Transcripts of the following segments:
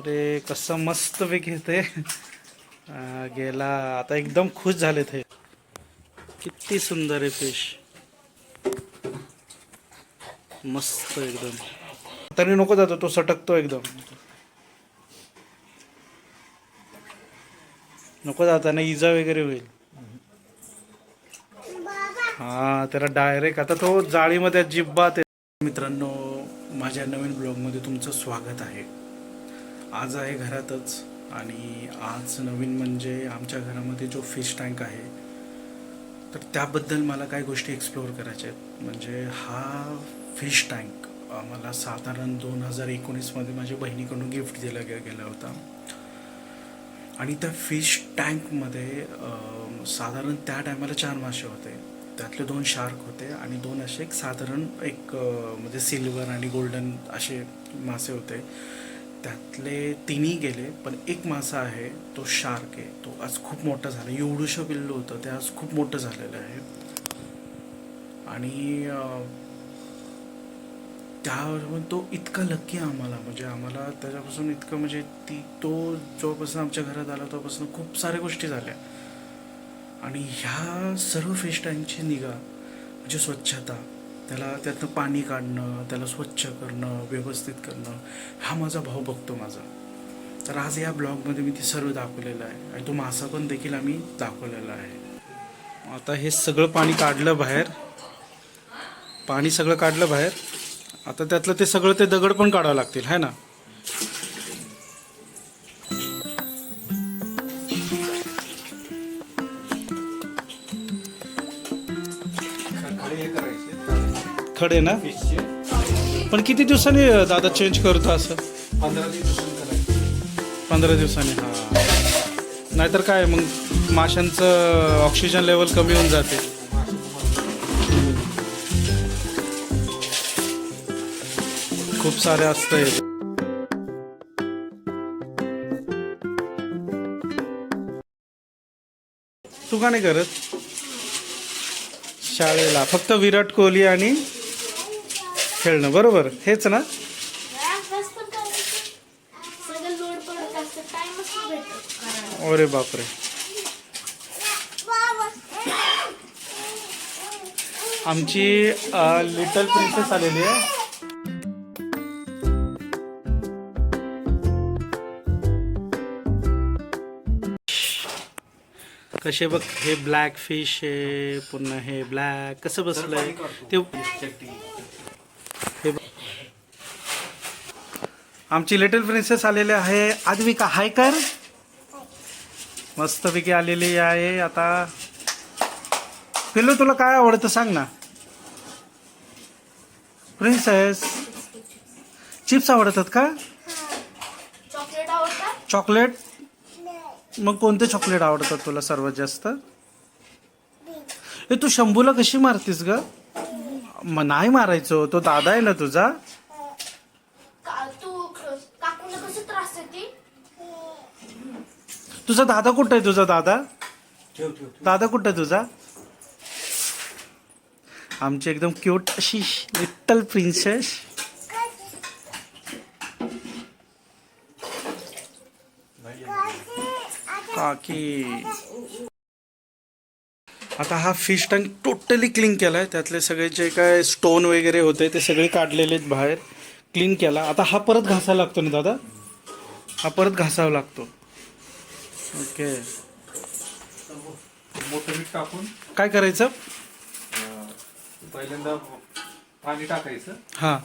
अरे कसं मस्त पैकी ते गेला आता एकदम खुश झाले ते किती सुंदर आहे फिश मस्त एकदम. तरी नको जातो तो सटकतो एकदम. नको जाताना इजा वगैरे होईल. हा त्याला डायरेक्ट आता तो जाळीमध्ये अजिबात आहे मित्रांनो माझ्या नवीन ब्लॉगमध्ये तुमचं स्वागत आहे. आज आहे घरातच आणि आज नवीन म्हणजे आमच्या घरामध्ये जो फिश टँक आहे तर त्याबद्दल मला काही गोष्टी एक्सप्लोअर करायच्या आहेत. म्हणजे हा फिश टँक मला साधारण दोन हजार एकोणीसमध्ये माझ्या बहिणीकडून गिफ्ट दिला गे गेला होता. आणि त्या फिश टँकमध्ये साधारण त्या टायमाला चार मासे होते. त्यातले दोन शार्क होते आणि दोन असे एक साधारण एक म्हणजे सिल्वर आणि गोल्डन असे मासे होते. त्यातले तिन्ही गेले पण एक मासा आहे तो शार्क आहे. तो आज खूप मोठा झाला. एवढूशं पिल्लू होतं ते आज खूप मोठं झालेलं आहे. आणि अं, त्यावर तो इतका लक्की आम्हाला. म्हणजे आम्हाला त्याच्यापासून इतकं म्हणजे ती तो जेव्हापासून आमच्या घरात आला तेव्हापासून खूप साऱ्या गोष्टी झाल्या. आणि ह्या सर्व फेस्टांची निगा म्हणजे स्वच्छता त्याला त्यातनं पाणी काढणं त्याला स्वच्छ करणं व्यवस्थित करणं हा माझा भाऊ बघतो माझा. तर आज या ब्लॉगमध्ये मी ते सर्व दाखवलेलं आहे आणि तो मासा पण देखील आम्ही दाखवलेला आहे. आता हे सगळं पाणी काढलं बाहेर. पाणी सगळं काढलं बाहेर. आता त्यातलं ते सगळं ते दगड पण काढावं लागतील है ना? खडे ना? पण किती दिवसांनी दादा चेंज करतो असं? पंधरा दिवसांनी हा. नाहीतर काय मग माशांचं ऑक्सिजन लेवल कमी होऊन जाते. खूप सारे असतंय. तू का नाही करत? शाळेला. फक्त विराट कोहली आणि खेळणं बरोबर. हेच ना. अरे बापरे. आमची लिटल प्रिन्सेस आलेली आहे. कसे बघ हे ब्लॅक फिश आहे पुन्हा हे ब्लॅक कसं बसलंय? ते हे बघ. आमची लिटल प्रिन्सेस आलेली आहे. आद्विका हाय कर. मस्तपैकी आलेली आहे. आता पिल्लू तुला काय आवडतं सांग ना. प्रिन्सेस चिप्स आवडतात का? चॉकलेट मग कोणते चॉकलेट आवडतात तुला सर्वात जास्त? ए तू शंभूला कशी मारतीस ग? नाही मारायचो. तो दादा आहे ना तुझा का तू क- काकूला कसं त्रास देते तुझा दादा कुठं आहे तुझा दादा? दादा कुठं आहे तुझा? आमची एकदम क्यूट अशी लिटल प्रिन्सेस काकी. आता हा फिश टँक टोटली क्लीन केलाय. त्यातले सगळे जे काय स्टोन वगैरे होते ते सगळे काढलेले आहेत बाहेर. क्लीन केला. आता हा परत घासायला लागतो ना दादा? हा परत घासावा लागतो. ओके. मोठं मीठ टाकून काय करायचं? अं, पहिल्यांदा पाणी टाकायचं. हां.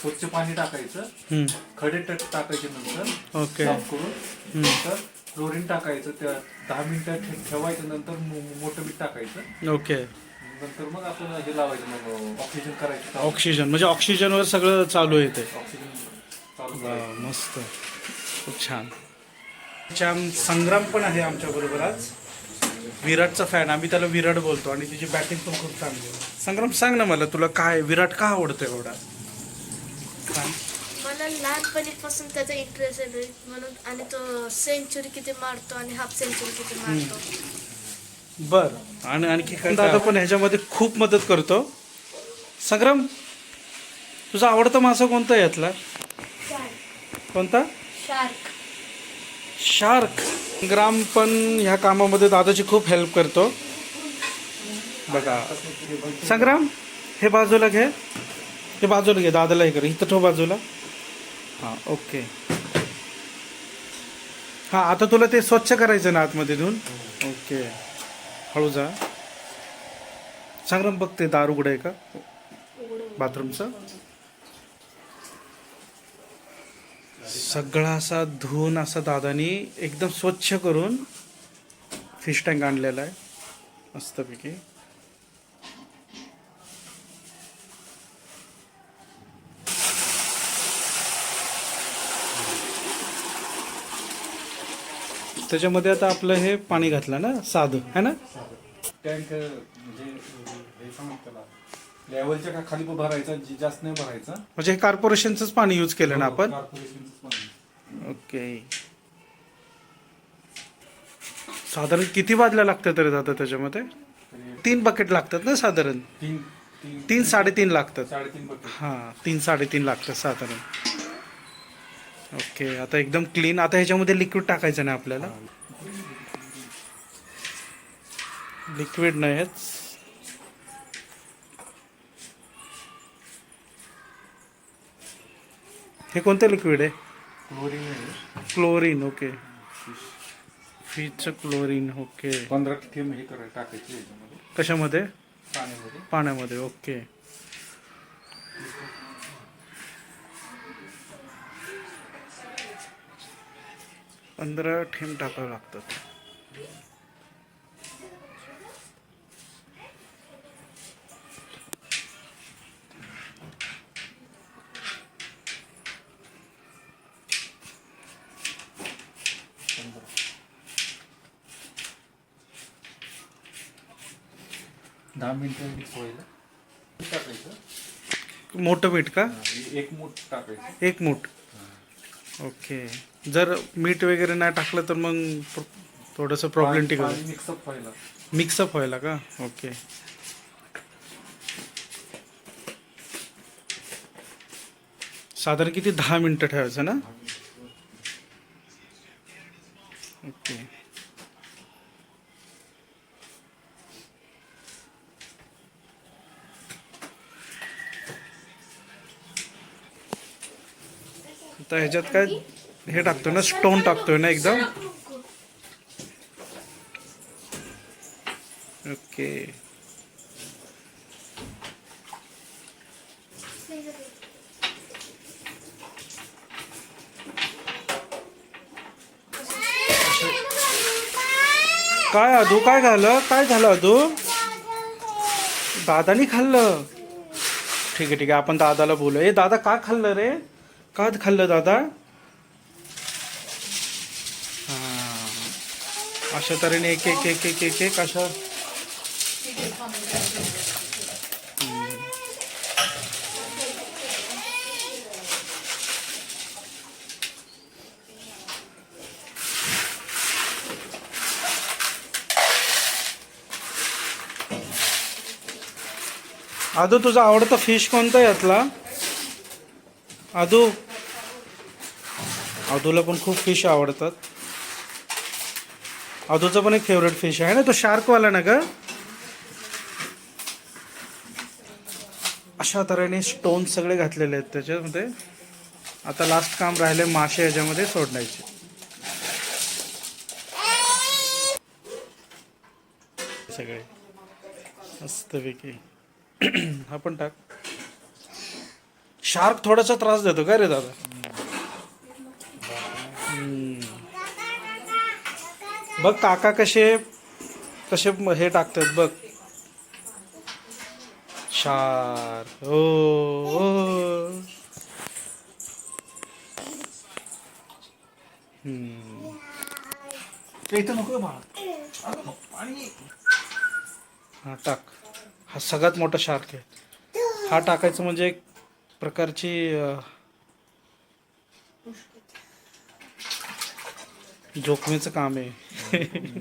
स्वच्छ पाणी टाकायचं. हम्म, खडे ट- टाकायचे नंतर ओके. साफ करून. नंतर क्लोरीन टाकायचं त्या दहा मिनिटं ठे- ठेवायचं नंतर मो- मोठं मीठ टाकायचं. ओके. नंतर मग आपण हे लावायचं मग ऑक्सिजन करायचं. ऑक्सिजन म्हणजे ऑक्सिजनवर सगळं चालू आहे ते. ऑक्सिजन चालू करायचं. मस्त. खूप छान. छान संग्राम पण आहे आमच्या बरोबर आज. विराटचा फॅन आम्ही त्याला विराट बोलतो आणि तिची बॅटिंग पण खूप चांगली आहे. संग्राम सांग ना मला तुला काय विराट का आवडतो एवढा? मला लहानपणीपासून त्याचा इंटरेस्ट आहे म्हणून आणि तो सेंचुरी किती मारतो आणि हाफ सेंचुरी किती मारतो. बर. आणि आणखी काय? दादा पण ह्याच्यामध्ये खूप मदत करतो. संग्राम तुझा आवडता मासा कोणता आहे यातला? कोणता? शार्क शार्क ग्राम पण ह्या कामामध्ये दादाची खूप हेल्प करतो. बघा. संग्राम हे बाजूला घे. हे बाजूला घे दादाला हे कर. इथं ठेव बाजूला. हां ओके हां आता तुला ते स्वच्छ करायचं ना आतमध्ये धुवून ओके हळू जा. संग्राम बघ ते दार उघडं आहे का? बाथरूमचं. सगळा असा धुवून असा दादानी एकदम स्वच्छ करून फिश टँक आणलेला आहे. मस्तपैकी. त्याच्यामध्ये आता आपलं हे पाणी घातलं ना साधं है ना? टँक म्हणजे हे लेवलच्या खाली भरायचा जी- जास्त नाही भरायचा म्हणजे हे कॉर्पोरेशनचंच पाणी यूज केलं ना आपण? कॉर्पोरेशनचंच पाणी. ओके. साधारण किती बादल्या लागतात तरी दादा त्याच्यामध्ये? तीन बकेट लागतात ना साधारण? तीन तीन तीन साडेतीन लागतात. हां तीन साडेतीन लागतात साधारण. ओके आता एकदम क्लीन आता ह्याच्यामध्ये लिक्विड टाकायचं नाही आपल्याला. लिक्विड नाही हेच हे कोणतं लिक्विड आहे? क्लोरीन क्लोरीन ओके फिशचं क्लोरीन ओके पंधरा थेंब हे करायला टाकायचे याच्यामध्ये. कशामध्ये? पाण्यामध्ये. पाण्यामध्ये ओके पंधरा ठेम टाकावं लागतात. दहा मिनिटं टाकायचं. मोठं मीठ का? एक मूठ टाकायचं. एक मूठ. ओके. जर मीठ वगैरे नाही टाकलं तर मग थोडंसं प्रॉब्लेम टिकल. मिक्सअप व्हायला. मिक्सअप व्हायला का? ओके. साधारण किती? दहा मिनटं ठेवायचं ना? ओके. आता ह्याच्यात काय हे टाकतो ना स्टोन टाकतोय ना एकदम? ओके. काय अदू काय झालं? काय झालं अदू? दादानी खाल्लं. ठीक आहे ठीक आहे आपण दादाला बोलू ए दादा का खाल्लं रे? का खाल्लं दादा? अशा तऱ्हेने एक एक एक एक एक एक अशा. आदू तुझा आवडता फिश कोणता यातला? आदू. अधूला पण खूप फिश आवडतात. आदूचा पण एक फेवरेट फिश आहे ना? तो शार्कवाला ना ग? अशा तऱ्हेने स्टोन सगळे घातलेले आहेत त्याच्यामध्ये. आता लास्ट काम राहिले मासे याच्यामध्ये सोडण्याचे. सगळे. मस्तपैकी. हा पण टाक. शार्क थोडासा त्रास देतो का रे दादा? बघ काका कसे कसे हे टाकतात बघ. शार हो नको हा टाक. हा सगळ्यात मोठा शार्क आहे हा टाकायचं म्हणजे एक प्रकारची जोखमीचं काम आहे.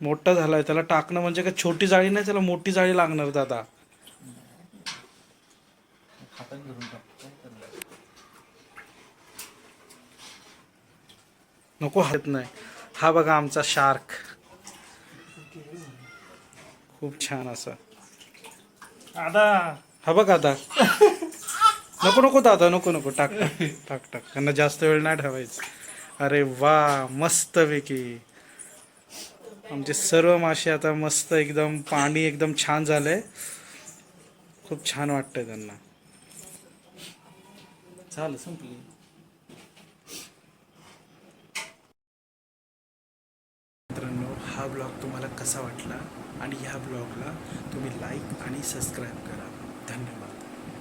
मोठं झालाय. त्याला टाकणं म्हणजे काय? छोटी जाळी नाही त्याला मोठी जाळी लागणार दादा. नको हात नाही. हा बघा आमचा शार्क. खूप छान असा. आता हा बघ आता. नको नको दादा नको नको. टाक टाक टाक टाक. त्यांना जास्त वेळ नाही ठेवायचं. अरे वा मस्त पैकी आमचे सर्व मासे आता मस्त एकदम पाणी एकदम छान झालंय. खूप छान वाटतंय त्यांना. झालं संपली. मित्रांनो हा ब्लॉग तुम्हाला कसा वाटला? आणि ह्या ब्लॉगला तुम्ही लाईक आणि सबस्क्राईब करा. धन्यवाद.